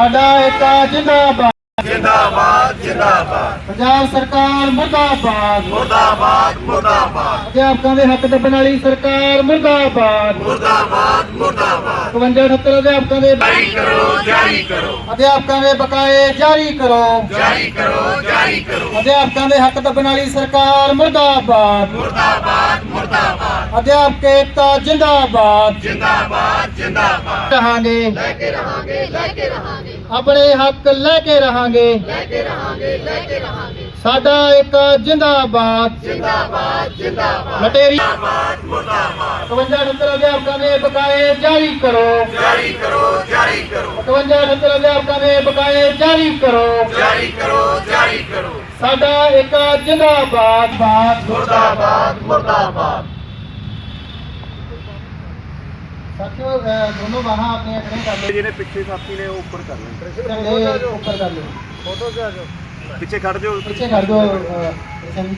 ਸਾਡਾ ਏਕਾ ਜਿੰਦਾਬਾਦ। ਜਿੰਦਾਬਾਦ ਜਿੰਦਾਬਾਦ। ਪੰਜਾਬ ਸਰਕਾਰ ਮੁਰਦਾਬਾਦ। ਮੁਰਦਾਬਾਦ ਮੁਰਦਾਬਾਦ। ਅਧਿਆਪਕਾਂ ਦੇ ਹੱਕ ਦੱਬਣ ਵਾਲੀ ਸਰਕਾਰ ਮੁਰਦਾਬਾਦ। ਮੁਰਦਾਬਾਦ ਮੁਰਦਾਬਾਦ। 52 78 ਅਧਿਆਪਕਾਂ ਦੇ ਜਾਰੀ ਕਰੋ ਜਾਰੀ ਕਰੋ। ਅਧਿਆਪਕਾਂ ਦੇ ਬਕਾਏ ਜਾਰੀ ਕਰੋ। ਜਾਰੀ ਕਰੋ ਜਾਰੀ ਕਰੋ। ਅਧਿਆਪਕਾਂ ਦੇ ਹੱਕ ਦੱਬਣ ਵਾਲੀ ਸਰਕਾਰ ਮੁਰਦਾਬਾਦ। ਮੁਰਦਾਬਾਦ ਮੁਰਦਾਬਾਦ। ਅਧਿਆਪਕ ਏਕਤਾ ਜਿੰਦਾਬਾਦ। ਜਿੰਦਾਬਾਦ ਜਿੰਦਾਬਾਦ। ਰਹਾਂਗੇ। ਲੈ ਕੇ ਰਹਾਂਗੇ ਲੈ ਕੇ ਰਹਾਂਗੇ। ਆਪਣੇ ਹੱਕ ਲੈ ਕੇ ਰਹਾਂਗੇ। ਲੈ ਕੇ ਰਹਾਂਗੇ ਲੈ ਕੇ ਰਹਾਂਗੇ। ਸਾਡਾ ਇੱਕ ਜਿੰਦਾਬਾਦ। ਜਿੰਦਾਬਾਦ ਜਿੰਦਾਬਾਦ। ਲਟੇਰੀ ਜਿੰਦਾਬਾਦ ਮੁਰਦਾਬਾਦ। 52 78 ਅਧਿਆਪਕਾਂ ਦੇ ਬਕਾਏ ਜਾਰੀ ਕਰੋ। ਜਾਰੀ ਕਰੋ ਜਾਰੀ ਕਰੋ। 52 78 ਅਧਿਆਪਕਾਂ ਦੇ ਬਕਾਏ ਜਾਰੀ ਕਰੋ। ਜਾਰੀ ਕਰੋ ਜਾਰੀ ਕਰੋ। ਸਾਡਾ ਇੱਕ ਜਿੰਦਾਬਾਦ। ਬਾਦ ਮੁਰਦਾਬਾਦ ਮੁਰਦਾਬਾਦ। ਸਾਥੀਓ ਅਹ, ਦੋਨੋਂ ਬਾਹਾਂ ਆਪਣੀਆਂ ਖੜੇ ਕਰ ਲਓ। ਜਿਹੜੇ ਪਿੱਛੇ ਸਾਥੀ ਨੇ ਉਹ ਉੱਪਰ ਕਰ ਲੈਣ ਝੰਡੇ ਉੱਪਰ ਕਰ ਲਓ। ਫੋਟੋ ਤੇ ਆ ਜਾਓ ਪਿੱਛੇ ਖੜ ਜਾਓ। ਪਿੱਛੇ ਕਰ ਦਿਓ ਅਹ, ਸਿੰਘ।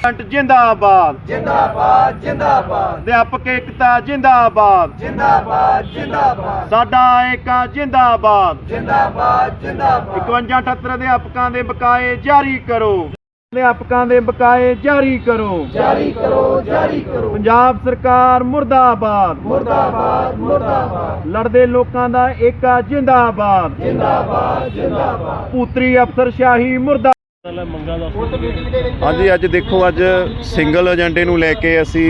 ਸਟੂਡੈਂਟ ਜਿੰਦਾਬਾਦ। ਜਿੰਦਾਬਾਦ ਜਿੰਦਾਬਾਦ। ਅਧਿਆਪਕ ਏਕਤਾ ਜਿੰਦਾਬਾਦ। ਜਿੰਦਾਬਾਦ ਜਿੰਦਾਬਾਦ। ਸਾਡਾ ਏਕਾ ਜਿੰਦਾਬਾਦ। ਜਿੰਦਾਬਾਦ ਜਿੰਦਾਬਾਦ। 51 78 ਅਧਿਆਪਕਾਂ ਦੇ ਬਕਾਏ ਜਾਰੀ ਕਰੋ। ਅਧਿਆਪਕਾਂ ਦੇ ਬਕਾਏ ਜਾਰੀ ਕਰੋ। ਜਾਰੀ ਕਰੋ ਜਾਰੀ ਕਰੋ। ਪੰਜਾਬ ਸਰਕਾਰ ਮੁਰਦਾਬਾਦ। ਮੁਰਦਾਬਾਦ ਮੁਰਦਾਬਾਦ। ਲੜਦੇ ਲੋਕਾਂ ਦਾ ਏਕਾ ਜਿੰਦਾਬਾਦ। ਜਿੰਦਾਬਾਦ ਜਿੰਦਾਬਾਦ। ਪੂਤਰੀ ਅਫਸਰਸ਼ਾਹੀ ਮੁਰਦਾ ਹਾਂਜੀ ਅੱਜ ਦੇਖੋ ਅੱਜ ਸਿੰਗਲ ਏਜੰਡੇ ਨੂੰ ਲੈ ਕੇ ਅਸੀਂ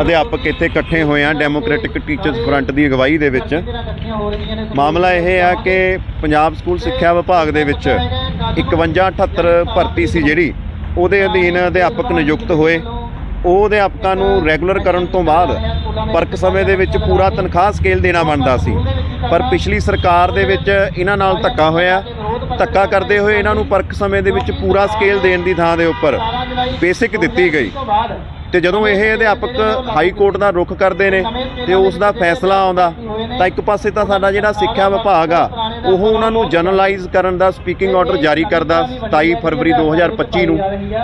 ਅਧਿਆਪਕ ਇੱਥੇ ਇਕੱਠੇ ਹੋਏ ਆ ਡੈਮੋਕ੍ਰੈਟਿਕ ਟੀਚਰਸ ਫਰੰਟ ਦੀ ਅਗਵਾਈ ਦੇ ਵਿੱਚ। ਮਾਮਲਾ ਇਹ ਆ ਕਿ ਪੰਜਾਬ ਸਕੂਲ ਸਿੱਖਿਆ ਵਿਭਾਗ ਦੇ ਵਿੱਚ 5178 ਭਰਤੀ ਸੀ ਜਿਹੜੀ, ਉਹਦੇ ਅਧੀਨ ਅਧਿਆਪਕ ਨਿਯੁਕਤ ਹੋਏ। ਉਹ ਅਧਿਆਪਕਾਂ ਨੂੰ ਰੈਗੂਲਰ ਕਰਨ ਤੋਂ ਬਾਅਦ ਪਰਕ ਸਮੇਂ ਦੇ ਵਿੱਚ ਪੂਰਾ ਤਨਖਾਹ ਸਕੇਲ ਦੇਣਾ ਬਣਦਾ ਸੀ। ਪਰ ਪਿਛਲੀ ਸਰਕਾਰ ਦੇ ਵਿੱਚ ਇਹਨਾਂ ਨਾਲ ਧੱਕਾ ਹੋਇਆ। ਧੱਕਾ ਕਰਦੇ ਹੋਏ ਇਹਨਾਂ ਨੂੰ ਪਰਕ ਸਮੇਂ ਦੇ ਵਿੱਚ ਪੂਰਾ ਸਕੇਲ ਦੇਣ ਦੀ ਥਾਂ ਦੇ ਉੱਪਰ ਬੇਸਿਕ ਦਿੱਤੀ ਗਈ। ਤੇ ਜਦੋਂ ਇਹ ਅਧਿਆਪਕ ਹਾਈ ਕੋਰਟ ਦਾ ਰੁਖ ਕਰਦੇ ਨੇ ਤੇ ਉਸ ਦਾ ਫੈਸਲਾ ਆਉਂਦਾ, ਤਾਂ ਇੱਕ ਪਾਸੇ ਤਾਂ ਸਾਡਾ ਜਿਹੜਾ ਸਿੱਖਿਆ ਵਿਭਾਗ ਆ, ਉਹ ਉਹਨਾਂ ਨੂੰ ਜਨਰਲਾਈਜ਼ ਕਰਨ ਦਾ ਸਪੀਕਿੰਗ ਆਰਡਰ ਜਾਰੀ ਕਰਦਾ 27 ਫਰਵਰੀ 2025 ਨੂੰ।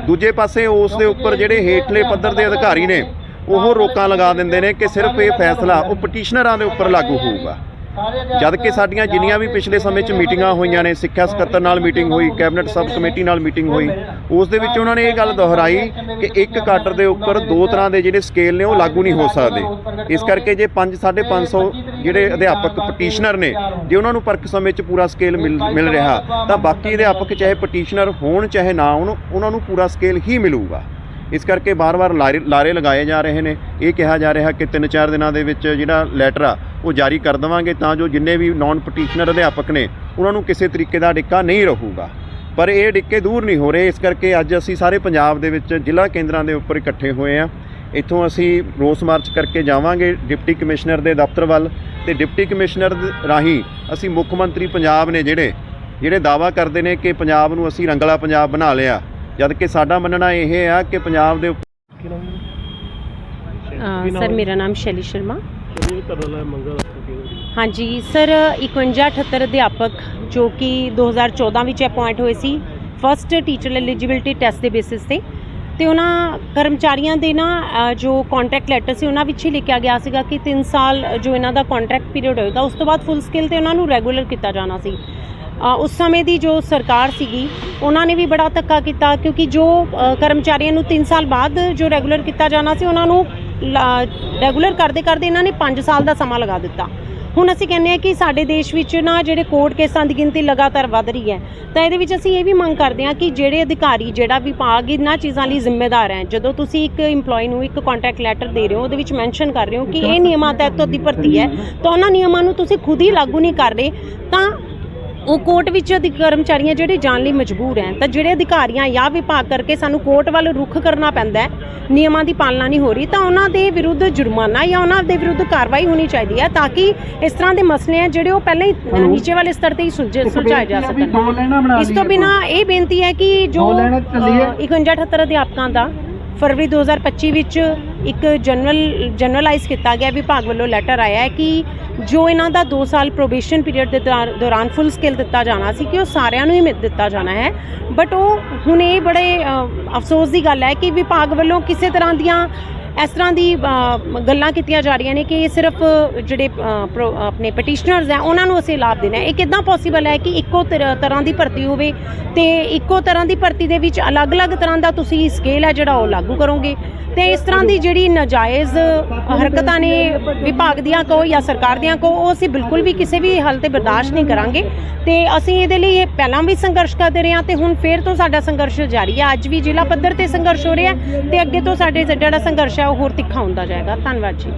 ਦੂਜੇ ਪਾਸੇ ਉਸ ਦੇ ਉੱਪਰ ਜਿਹੜੇ ਹੇਠਲੇ ਪੱਧਰ ਦੇ ਅਧਿਕਾਰੀ ਨੇ, ਉਹ ਰੋਕਾਂ ਲਗਾ ਦਿੰਦੇ ਨੇ ਕਿ ਸਿਰਫ ਇਹ ਫੈਸਲਾ ਉਹ ਪਟੀਸ਼ਨਰਾਂ ਦੇ ਉੱਪਰ ਲਾਗੂ ਹੋਊਗਾ। ਜਦ ਕਿ ਸਾਡੀਆਂ ਜਿੰਨੀਆਂ ਵੀ ਪਿਛਲੇ ਸਮੇਂ 'ਚ ਮੀਟਿੰਗਾਂ ਹੋਈਆਂ ਨੇ, ਸਿੱਖਿਆ ਸਕੱਤਰ ਨਾਲ ਮੀਟਿੰਗ ਹੋਈ, ਕੈਬਨਿਟ ਸਬ ਕਮੇਟੀ ਨਾਲ ਮੀਟਿੰਗ ਹੋਈ, ਉਸ ਦੇ ਵਿੱਚ ਉਹਨਾਂ ਨੇ ਇਹ ਗੱਲ ਦੁਹਰਾਈ ਕਿ ਇੱਕ ਕਾਟਰ ਦੇ ਉੱਪਰ ਦੋ ਤਰ੍ਹਾਂ ਦੇ ਜਿਹੜੇ ਸਕੇਲ ਨੇ, ਉਹ ਲਾਗੂ ਨਹੀਂ ਹੋ ਸਕਦੇ। ਇਸ ਕਰਕੇ ਜੇ 5 550 ਜਿਹੜੇ ਅਧਿਆਪਕ ਪਟੀਸ਼ਨਰ ਨੇ, ਜੇ ਉਹਨਾਂ ਨੂੰ ਪਰਖ ਸਮੇਂ 'ਚ ਪੂਰਾ ਸਕੇਲ ਮਿਲ ਮਿਲ ਰਿਹਾ, ਤਾਂ ਬਾਕੀ ਅਧਿਆਪਕ ਚਾਹੇ ਪਟੀਸ਼ਨਰ ਹੋਣ, ਚਾਹੇ ਨਾ ਹੋਣ, ਉਹਨਾਂ ਨੂੰ ਪੂਰਾ ਸਕੇਲ ਹੀ ਮਿਲੂਗਾ। ਇਸ ਕਰਕੇ ਬਾਰ-ਬਾਰ ਲਾਰੇ ਲਾਰੇ ਲਗਾਏ ਜਾ ਰਹੇ ਨੇ। ਇਹ ਕਿਹਾ ਜਾ ਰਿਹਾ ਕਿ 3-4 ਦਿਨਾਂ ਦੇ ਵਿੱਚ ਜਿਹੜਾ ਲੈਟਰ ਆ, ਉਹ ਜਾਰੀ ਕਰ ਦੇਵਾਂਗੇ ਤਾਂ ਜੋ ਜਿੰਨੇ ਵੀ ਨਾਨ ਪਟੀਸ਼ਨਰ ਅਧਿਆਪਕ ਨੇ, ਉਹਨਾਂ ਨੂੰ ਕਿਸੇ ਤਰੀਕੇ ਦਾ ਡਿੱਕਾ ਨਹੀਂ ਰਹੂਗਾ। ਪਰ ਇਹ ਡਿੱਕੇ ਦੂਰ ਨਹੀਂ ਹੋ ਰਹੇ। ਇਸ ਕਰਕੇ ਅੱਜ ਅਸੀਂ ਸਾਰੇ ਪੰਜਾਬ ਦੇ ਵਿੱਚ ਜ਼ਿਲ੍ਹਾ ਕੇਂਦਰਾਂ ਦੇ ਉੱਪਰ ਇਕੱਠੇ ਹੋਏ ਆ ਇੱਥੋਂ ਅਸੀਂ ਰੋਸ ਮਾਰਚ ਕਰਕੇ ਜਾਵਾਂਗੇ ਡਿਪਟੀ ਕਮਿਸ਼ਨਰ ਦੇ ਦਫ਼ਤਰ ਵੱਲ ਤੇ ਡਿਪਟੀ ਕਮਿਸ਼ਨਰ ਰਾਹੀਂ ਅਸੀਂ ਮੁੱਖ ਮੰਤਰੀ ਪੰਜਾਬ ਨੇ ਜਿਹੜੇ ਜਿਹੜੇ ਦਾਵਾ ਕਰਦੇ ਨੇ ਕਿ ਪੰਜਾਬ ਨੂੰ ਅਸੀਂ ਰੰਗਲਾ ਪੰਜਾਬ ਬਣਾ ਲਿਆ। ਜਦ ਕਿ ਸਾਡਾ ਮੰਨਣਾ ਇਹ ਆ ਕਿ ਪੰਜਾਬ ਦੇ ਸਰ ਮੇਰਾ ਨਾਮ ਸ਼ੈਲੀ ਸ਼ਰਮਾ। ਹਾਂਜੀ ਸਰ 5178 ਅਧਿਆਪਕ ਜੋ ਕਿ 2014 ਵਿੱਚ ਅਪਾਇੰਟ ਹੋਏ ਸੀ ਫਸਟ ਟੀਚਰ ਐਲੀਜੀਬਿਲਟੀ ਟੈਸਟ ਦੇ ਬੇਸਿਸ ਤੇ। ਤੇ ਉਹਨਾਂ ਕਰਮਚਾਰੀਆਂ ਦੇ ਨਾ ਜੋ ਕੰਟਰੈਕਟ ਲੈਟਰ ਸੀ ਉਹਨਾਂ ਵਿੱਚ ਹੀ ਲਿਖਿਆ ਗਿਆ ਸੀਗਾ ਕਿ 3 ਸਾਲ ਜੋ ਇਹਨਾਂ ਦਾ ਕੰਟਰੈਕਟ ਪੀਰੀਅਡ ਹੋਏਗਾ ਉਸ ਤੋਂ ਬਾਅਦ ਫੁੱਲ ਸਕਿੱਲ ਤੇ ਉਹਨਾਂ ਨੂੰ ਰੈਗੂਲਰ ਕੀਤਾ ਜਾਣਾ ਸੀ। ਉਸ ਸਮੇਂ ਦੀ ਜੋ ਸਰਕਾਰ ਸੀਗੀ ਉਹਨਾਂ ਨੇ ਵੀ ਬੜਾ ਧੱਕਾ ਕੀਤਾ ਕਿਉਂਕਿ ਜੋ ਕਰਮਚਾਰੀਆਂ ਨੂੰ 3 ਸਾਲ ਬਾਅਦ ਜੋ ਰੈਗੂਲਰ ਕੀਤਾ ਜਾਣਾ ਸੀ ਉਹਨਾਂ ਨੂੰ ਰੈਗੂਲਰ ਕਰਦੇ ਕਰਦੇ ਇਹਨਾਂ ਨੇ 5 ਸਾਲ ਦਾ ਸਮਾਂ ਲਗਾ ਦਿੱਤਾ। ਹੁਣ ਅਸੀਂ ਕਹਿੰਦੇ ਆ ਕਿ ਸਾਡੇ ਦੇਸ਼ ਵਿੱਚ ਨਾ ਜਿਹੜੇ ਕੋਰਟ ਕੇਸਾਂ ਦੀ ਗਿਣਤੀ ਲਗਾਤਾਰ ਵੱਧ ਰਹੀ ਹੈ ਤਾਂ ਇਹਦੇ ਵਿੱਚ ਅਸੀਂ ਇਹ ਵੀ ਮੰਗ ਕਰਦੇ ਹਾਂ ਕਿ ਜਿਹੜੇ ਅਧਿਕਾਰੀ ਜਿਹੜਾ ਵਿਭਾਗ ਇਹਨਾਂ ਚੀਜ਼ਾਂ ਲਈ ਜ਼ਿੰਮੇਦਾਰ ਹੈ ਜਦੋਂ ਤੁਸੀਂ ਇੱਕ EMPLOYE ਨੂੰ ਇੱਕ ਕੰਟਰੈਕਟ ਲੈਟਰ ਦੇ ਰਹੇ ਹੋ ਉਹਦੇ ਵਿੱਚ ਮੈਂਸ਼ਨ ਕਰ ਰਹੇ ਹੋ ਕਿ ਇਹ ਨਿਯਮਾਂ ਤਹਿਤ ਤੁਹਾਡੀ ਭਰਤੀ ਹੈ ਤਾਂ ਉਹਨਾਂ ਨਿਯਮਾਂ ਨੂੰ ਤੁਸੀਂ ਖੁਦ ਹੀ ਲਾਗੂ ਨਹੀਂ ਕਰ ਰਹੇ ਤਾਂ ਉਹ ਕੋਰਟ ਵਿੱਚ ਕਰਮਚਾਰੀਆਂ ਜਿਹੜੇ ਜਾਣ ਲਈ ਮਜਬੂਰ ਹੈ ਤਾਂ ਜਿਹੜੇ ਅਧਿਕਾਰੀਆਂ ਜਾਂ ਵਿਭਾਗ ਕਰਕੇ ਸਾਨੂੰ ਕੋਰਟ ਵੱਲ ਰੁਖ ਕਰਨਾ ਪੈਂਦਾ ਹੈ ਨਿਯਮਾਂ ਦੀ ਪਾਲਣਾ ਨਹੀਂ ਹੋ ਰਹੀ ਤਾਂ ਉਹਨਾਂ ਦੇ ਵਿਰੁੱਧ ਜੁਰਮਾਨਾ ਜਾਂ ਉਹਨਾਂ ਦੇ ਵਿਰੁੱਧ ਕਾਰਵਾਈ ਹੋਣੀ ਚਾਹੀਦੀ ਹੈ ਤਾਂ ਕਿ ਇਸ ਤਰ੍ਹਾਂ ਦੇ ਮਸਲੇ ਹੈ ਜਿਹੜੇ ਉਹ ਪਹਿਲਾਂ ਹੀ ਨੀਚੇ ਵਾਲੇ ਸਤਰ ਤੇ ਹੀ ਸੁਲਝੇ ਸੁਲਝਾਏ ਜਾ ਸਕਣ। ਇਸ ਤੋਂ ਬਿਨਾ ਇਹ ਬੇਨਤੀ ਹੈ ਕਿ ਜੋ ਦੋ ਲੈਣਾ ਚੱਲੀਏ। ਅ, 5178 ਅਧਿਆਪਕਾਂ ਦਾ ਫਰਵਰੀ 2025 ਵਿੱਚ ਇੱਕ ਜਨਰਲ ਜਨਰਲਾਈਜ਼ ਕੀਤਾ ਗਿਆ ਵਿਭਾਗ ਵੱਲੋਂ ਲੈਟਰ ਆਇਆ ਹੈ ਕਿ ਜੋ ਇਹਨਾਂ ਦਾ 2 ਸਾਲ ਪ੍ਰੋਬੇਸ਼ਨ ਪੀਰੀਅਡ ਦੇ ਦੌਰਾਨ- ਫੁੱਲ ਸਕਿੱਲ ਦਿੱਤਾ ਜਾਣਾ ਸੀ ਕਿ ਉਹ ਸਾਰਿਆਂ ਨੂੰ ਹੀ ਮਿਲ ਦਿੱਤਾ ਜਾਣਾ ਹੈ ਬਟ ਉਹ ਹੁਣ ਇਹ ਬੜੇ ਅਫਸੋਸ ਦੀ ਗੱਲ ਹੈ ਕਿ ਵਿਭਾਗ ਵੱਲੋਂ ਕਿਸੇ ਤਰ੍ਹਾਂ ਦੀਆਂ ਇਸ ਤਰ੍ਹਾਂ ਦੀ ਗੱਲਾਂ ਕੀਤੀਆਂ ਜਾ ਰਹੀਆਂ ਨੇ ਕਿ ਇਹ ਸਿਰਫ ਜਿਹੜੇ ਪ੍ਰੋ- ਆਪਣੇ ਪਟੀਸ਼ਨਰਸ ਆ ਉਹਨਾਂ ਨੂੰ ਅਸੀਂ ਲਾਭ ਦੇਣਾ ਹੈ। ਇਹ ਕਿਦਾਂ ਪੋਸੀਬਲ ਹੈ ਕਿ ਇੱਕੋ ਤਰ- ਤਰ੍ਹਾਂ ਦੀ ਭਰਤੀ ਹੋਵੇ ਤੇ ਇੱਕੋ ਤਰ੍ਹਾਂ ਦੀ ਭਰਤੀ ਦੇ ਵਿੱਚ ਅਲੱਗ-ਅਲੱਗ ਤਰ੍ਹਾਂ ਦਾ ਤੁਸੀਂ ਸਕੇਲ ਹੈ ਜਿਹੜਾ ਉਹ ਲਾਗੂ ਕਰੋਗੇ ਤੇ ਇਸ ਤਰ੍ਹਾਂ ਦੀ ਜਿਹੜੀ ਜਿਹੜੀ ਨਾਜਾਇਜ਼ ਹਰਕਤਾਂ ਨੇ ਵਿਭਾਗ ਦੀਆਂ ਕੋ ਜਾਂ ਸਰਕਾਰ ਦੀਆਂ ਕਹੋ, ਉਹ ਅਸੀਂ ਬਿਲਕੁਲ ਵੀ ਕਿਸੇ ਵੀ ਹਾਲ ਤੇ ਬਰਦਾਸ਼ਤ ਨਹੀਂ ਕਰਾਂਗੇ। ਤੇ ਅਸੀਂ ਇਹਦੇ ਲਈ ਇਹ ਪਹਿਲਾਂ ਵੀ ਸੰਘਰਸ਼ ਕਰਦੇ ਰਹੇ ਹਾਂ ਤੇ ਹੁਣ ਫੇਰ ਤੋਂ ਸਾਡਾ ਸੰਘਰਸ਼ ਜਾਰੀ ਹੈ। ਅੱਜ ਵੀ ਜ਼ਿਲ੍ਹਾ ਪੱਧਰ ਤੇ ਸੰਘਰਸ਼ ਹੋ ਰਿਹਾ ਹੈ ਤੇ ਅੱਗੇ ਤੋਂ ਸਾਡੇ ਜਿਹੜਾ ਸੰਘਰਸ਼ ਹੈ, ਉਹ ਹੋਰ ਤਿੱਖਾ ਹੁੰਦਾ ਜਾਏਗਾ। ਧੰਨਵਾਦ ਜੀ।